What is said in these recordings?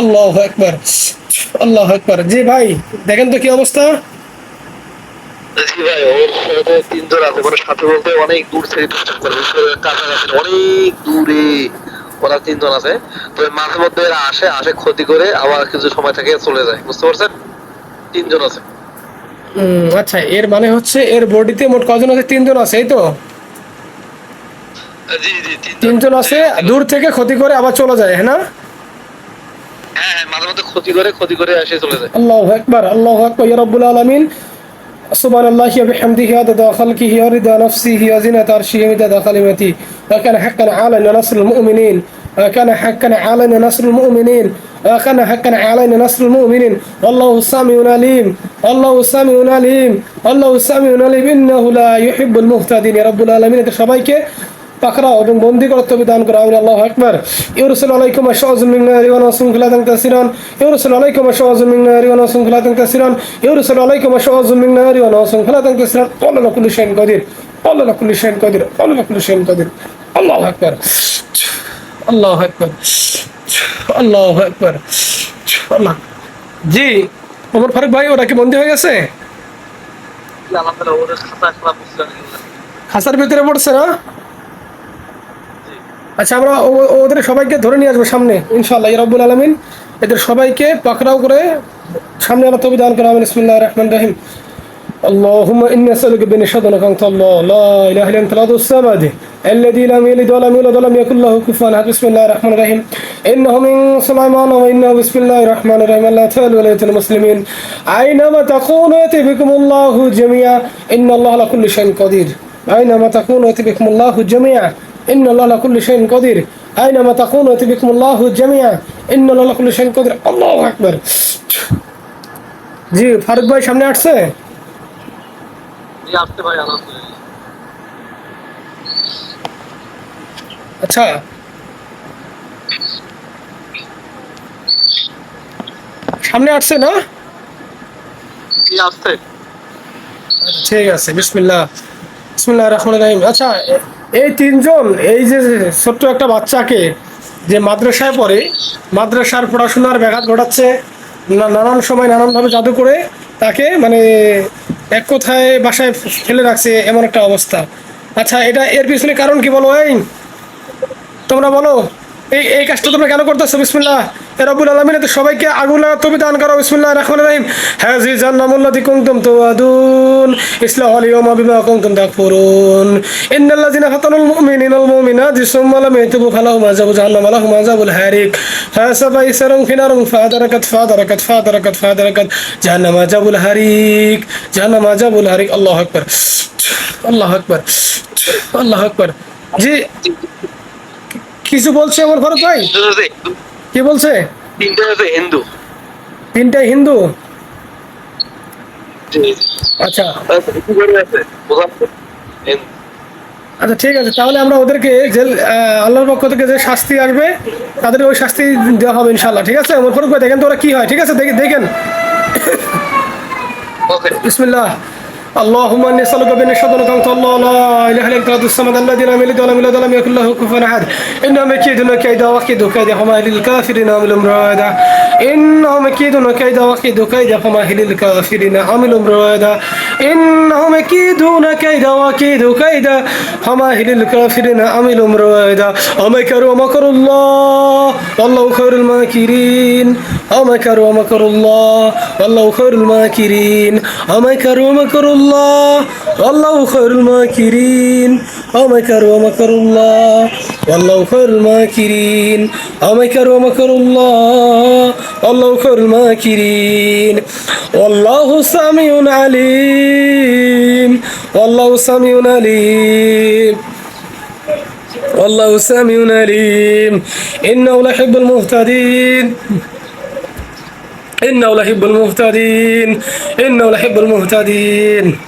আল্লাহ একবার আল্লাহ একবার জি ভাই দেখেন তো কি অবস্থা? জি ভাই ওর সাথে তিনজন আছে মানে সাথে বলতে অনেক দূর থেকে কাছাকাছি অনেক দূরে ওরা তিনজন আছে। তো মাঝে মধ্যে এরা আসে আসে ক্ষতি করে আবার কিছু সময় থেকে চলে যায়। বুঝতে পারছেন? তিনজন আছে। আচ্ছা এর মানে হচ্ছে এর বডিতে মোট কজন আছে? তিনজন আছে এই তো? জি জি তিনজন আছে। দূর থেকে ক্ষতি করে আবার চলে যায় হ্যাঁ না? হ্যাঁ হ্যাঁ মাঝে মধ্যে ক্ষতি করে ক্ষতি করে এসে চলে যায় الله أكبر الله أكبر يا رب العالمين سبحان الله وبحمده عدد خلقه ورضا نفسه وزنة عرشه ومداد كلمته وكان حقا علينا نصر المؤمنين وكان حقا علينا نصر المؤمنين وكان حقا علينا نصر المؤمنين والله سميع عليم الله سميع عليم الله سميع عليم إنه لا يحب المهتدين يا رب العالمين এটা সবাইকে পাকড়াও এবং বন্দি করতে বিধান করা আমিন আল্লাহু আকবার। ইউরসুল আলাইকুম আশাউযু মিন নারি ওয়া নাসুনকুলাতান কাসিরান। ইউরসুল আলাইকুম আশাউযু মিন নারি ওয়া নাসুনকুলাতান কাসিরান। ইউরসুল আলাইকুম আশাউযু মিন নারি ওয়া নাসুনকুলাতান কাসিরান। আল্লাহু কুল্লি শাইইন কাদির। আল্লাহু কুল্লি শাইইন কাদির। আল্লাহু কুল্লি শাইইন কাদির। আল্লাহু আকবার। আল্লাহু আকবার। আল্লাহু আকবার। আল্লাহ। জি ওমর ফারুক ভাই ওরা কি বন্দি হয়ে গেছে? খাসার ভিতরে পড়ছে না? আচ্ছা আমরা ও- ওদের সবাইকে ধরে নিয়ে আসবো সামনে ইনশাল্লাহ রব্বুল আলমিন এদের সবাইকে পাকড়াও করে সামনে আল্লাহ তবে দান করা আমিন ইসমিল্লাহ রহমান রহিম اللهم إني أسألك بنشهدك أنت الله لا إله إلا أنت الأحد الصمد الذي لم يلد ولم يولد ولم يكن له كفوا أحد بسم الله الرحمن الرحيم إنه من سليمان وإنه بسم الله الرحمن الرحيم لا تهل ولاية المسلمين أينما تكونوا يأتي بكم الله جميعا إن الله على كل شيء قدير أينما تكونوا يأتي بكم الله جميعا إن الله على كل شيء قدير أينما تكونوا يأتي بكم الله جميعا إن الله على كل شيء قدير الله أكبر জি ফারুক ভাই সামনে আসছে জি আসতে ভাই আলহামদুলিল্লাহ আচ্ছা সামনে আসছে না জি আসতে ঠিক আছে বিসমিল্লাহ বিসমিল্লাহ রহমান রহিম আচ্ছা এ- এই তিনজন, এই যে ছোট্ট একটা বাচ্চাকে যে মাদ্রাসায় পড়ে, মাদ্রাসার পড়াশোনার ব্যাঘাত ঘটাচ্ছে নানান সময় নানানভাবে জাদু করে তাকে মানে এক কথায় বাসায় ফেলে রাখছে এমন একটা অবস্থা। আচ্ছা এটা এর পিছনে কারণ কি বলো, এই? তোমরা বলো, এই এই কাজটা তোমরা কেন করতেছো? বিসমিল্লাহ। এ রব্বুল আলামিন সবাইকে আগুন লাগা তুমি দান করো। বিসমিল্লাহ রাহমান রহিম। হাজি জান্নামুল্লাযী কুনতুম তুআদুন ইসলাহ আলিয়ামা বিমা কুনতুম তাকফুরুন। ইন্নাল্লাযিনা ফাতানুল মুমিনিনা জাহান্নাম হারিক। হাসাবা ইসরান ফিনারুন ফাদারাকাত ফাদারাকাত ফাদারাকাত ফাদারাকাত। জাহান্নাম হারিক, জাহান্নাম আযাবুল হারিক। আল্লাহু আকবার। আল্লাহু আকবার। আল্লাহু আকবার। জি, কিছু বলছে আমার ফারুক ভাই। কি বলছে? তিনটা হচ্ছে হিন্দু। তিনটা হিন্দু? আচ্ছা। আচ্ছা, আচ্ছা ঠিক আছে তাহলে আমরা ওদেরকে যে আল্লাহর পক্ষ থেকে যে শাস্তি আসবে তাদের ওই শাস্তি দেওয়া হবে ইনশাল্লাহ ঠিক আছে? আমার ফোন করে দেখেন তো ওরা কি হয় ঠিক আছে? দেখেন। ওকে বিসমিল্লাহ। اللهم إني أسألك بأن اشهدك أنت الله لا إله إلا أنت الصمد الذي لم يلد ولم يولد ولم يكن له كفوا أحد. انهم يكيدون كيدا وكيد كيدهم للكافرين عمل مرادا انهم يكيدون كيدا وكيد كيدهم للكافرين عمل مرادا إنهم يكيدون كيدا وكيد كيدهم للكافرين عمل مرادا ومكروا ومكر الله والله خير الماكرين. ومكروا ومكر الله والله خير الماكرين. ومكروا ومكر الله والله خير الماكرين. ومكروا ومكر الله والله خير الماكرين. ومكروا ومكر الله والله خير الماكرين. والله سميع عليم. والله سميع عليم. والله سميع عليم. إنه لحب المهتدين. إنه لحب المهتدين. إنه لحب المهتدين.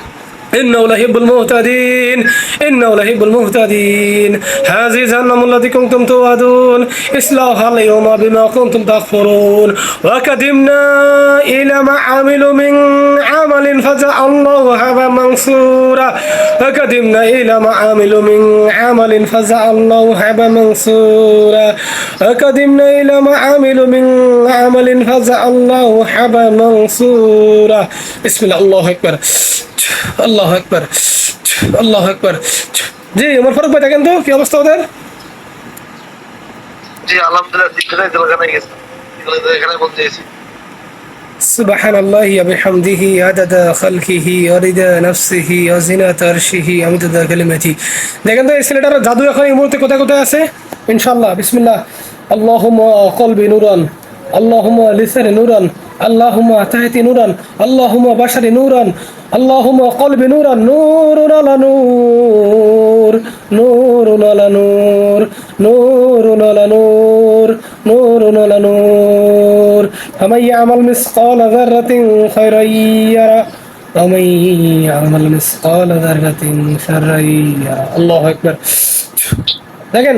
إنه لهب المهتدين إنه لهب المهتدين. هذه جهنم التي كنتم توعدون اصلوها اليوم بما كنتم تكفرون. وقدمنا إلى ما عملوا من عمل فجعلناه هبا منصورا. وقدمنا إلى ما عملوا من عمل فجعلناه هبا منصورا. وقدمنا إلى ما عملوا من عمل فجعلناه هبا منصورا. بسم الله الله أكبر. আল্লাহ একবার আল্লাহ একবার জি আমার ফারুক ভাই দেখেন তো কি অবস্থা ওদের জি আলহামদুলিল্লাহ তিনজনে জেলখানায় গেছে এখানে বলতে এসেছি سبحان الله وبحمده عدد خلقه ورضا نفسه وزنة عرشه ومدد كلمته দেখেন তো এই ছেলেটার জাদু এখন এই মুহূর্তে কোথায় কোথায় আছে ইনশাআল্লাহ বিসমিল্লাহ আল্লাহুম্মা কলবি নুরান আল্লাহুম্মা লিসানি নুরান আল্লাহুম্মা তাহতি নুরান আল্লাহুম্মা বাশারি নুরান আল্লাহুম্মা কলবি নুরান নূরুন আলা নূর নূরুন আলা নূর নূরুন আলা নূর নূরুন আলা নূর فمن يعمل مثقال ذرة خيرا يرى ومن يعمل مثقال ذرة شرا يرى الله أكبر দেখেন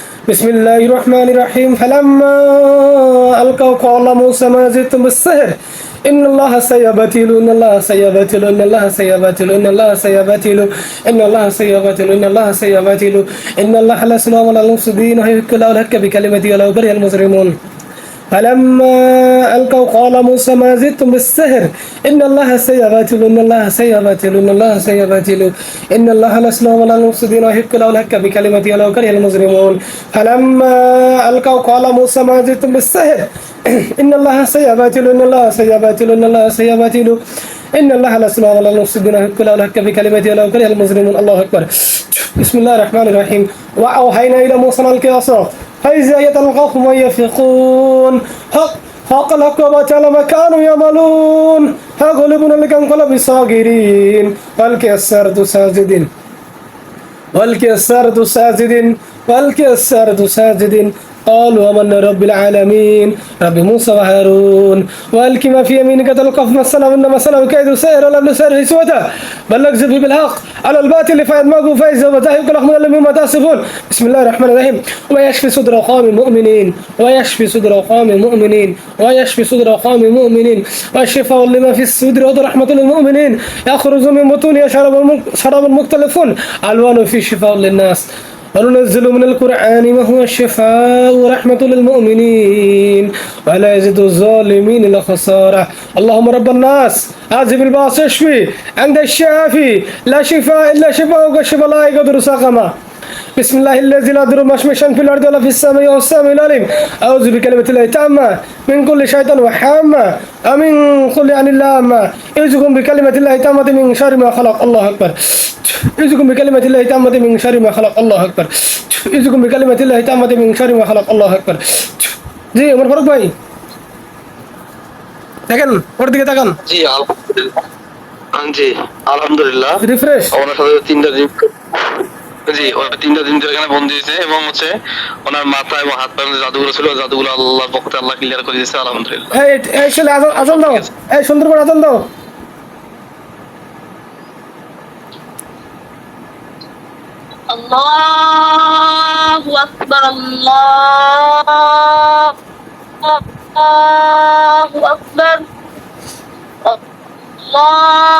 بسم الله الرحمن الرحيم فلما ألقوا قال موسى ما زلتم بالسحر إن الله سيبتل إن الله سيبتل إن الله سيبتل إن الله سيبتل إن الله سيبتل إن الله سيبتل إن الله لا سلام على المفسدين ويهك له الهك بكلمته ولو كره المجرمون فلما ألقوا قال موسى ما زدتم بالسحر إن الله سيبتل إن الله سيبتل إن الله سيبتل إن الله لسنا ولا المفسدين ويحق له الحق بكلمته ولو كره المجرمون. فلما ألقوا قال موسى ما زدتم بالسحر إن الله سيبتل إن الله سيبتل إن الله سيبتل إن الله لسنا ولا المفسدين ويحق له الحق بكلمته ولو كره المجرمون. الله أكبر. بسم الله الرحمن الرحيم. وأوحينا إلى موسى أن القي عصاه فإذا يتلقاهم ويفقون حق حق الحق وبطل ما كانوا يعملون فغلبنا لك انقلب الصاغرين والقي السرد ساجدين والقي السرد ساجدين والقي السرد ساجدين قالوا آمنا رب العالمين. رب موسى وهارون والك ما في يمينك تلقف ما السلام انما السلام كيد سائر لم نسير سوته. بل نكذب بالحق على الباطل فيدمغه فاذا وزاهق لهم من مما تصفون بسم الله الرحمن الرحيم. ويشفي صدر قوم مؤمنين ويشفي صدر قوم مؤمنين ويشفي صدر قوم مؤمنين. والشفاء لما في الصدر ورحمة للمؤمنين. يخرج من بطونها شراب شراب مختلف ألوان في شفاء للناس. وننزل من القرآن ما هو الشفاء ورحمة للمؤمنين ولا يزيد الظالمين إلا خسارة. اللهم رب الناس أعزب الباس اشفي عند الشافي. لا شفاء إلا شفاءك الشفاء لا يقدر سقما بسم الله الذي لا يضر مشمشا في الأرض ولا في السماء وهو السميع العليم أعوذ بكلمة الله التامة من كل شيطان وحامة ومن كل عن اللامة أعوذكم بكلمة الله التامة من شر ما خلق الله أكبر أعوذكم بكلمة الله التامة من شر ما خلق الله أكبر أعوذكم بكلمة الله التامة من شر ما خلق الله أكبر জি আমার ফারুক ভাই দেখেন ওর দিকে তাকান জি আলহামদুলিল্লাহ আহ, জি আলহামদুলিল্লাহ রিফ্রেশ ওনার সাথে তিনটা দিন জি ওরা তিনটা দিন ধরে এখানে বন্দি হয়েছে এবং হচ্ছে ওনার মাথা এবং হাত পায়ের মধ্যে জাদুগুলো ছিল জাদুগুলো আল্লাহর পক্ষ থেকে আল্লাহ ক্লিয়ার করে দিয়েছে আলহামদুলিল্লাহ এই এই ছেলে আজান আজান দাও এই সুন্দর করে আজান দাও الله أكبر الله الله أكبر الله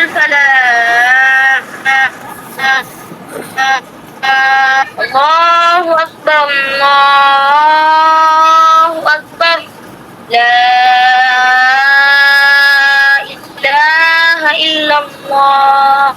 حي على الفلاح الله أكبر الله أكبر لا إله إلا الله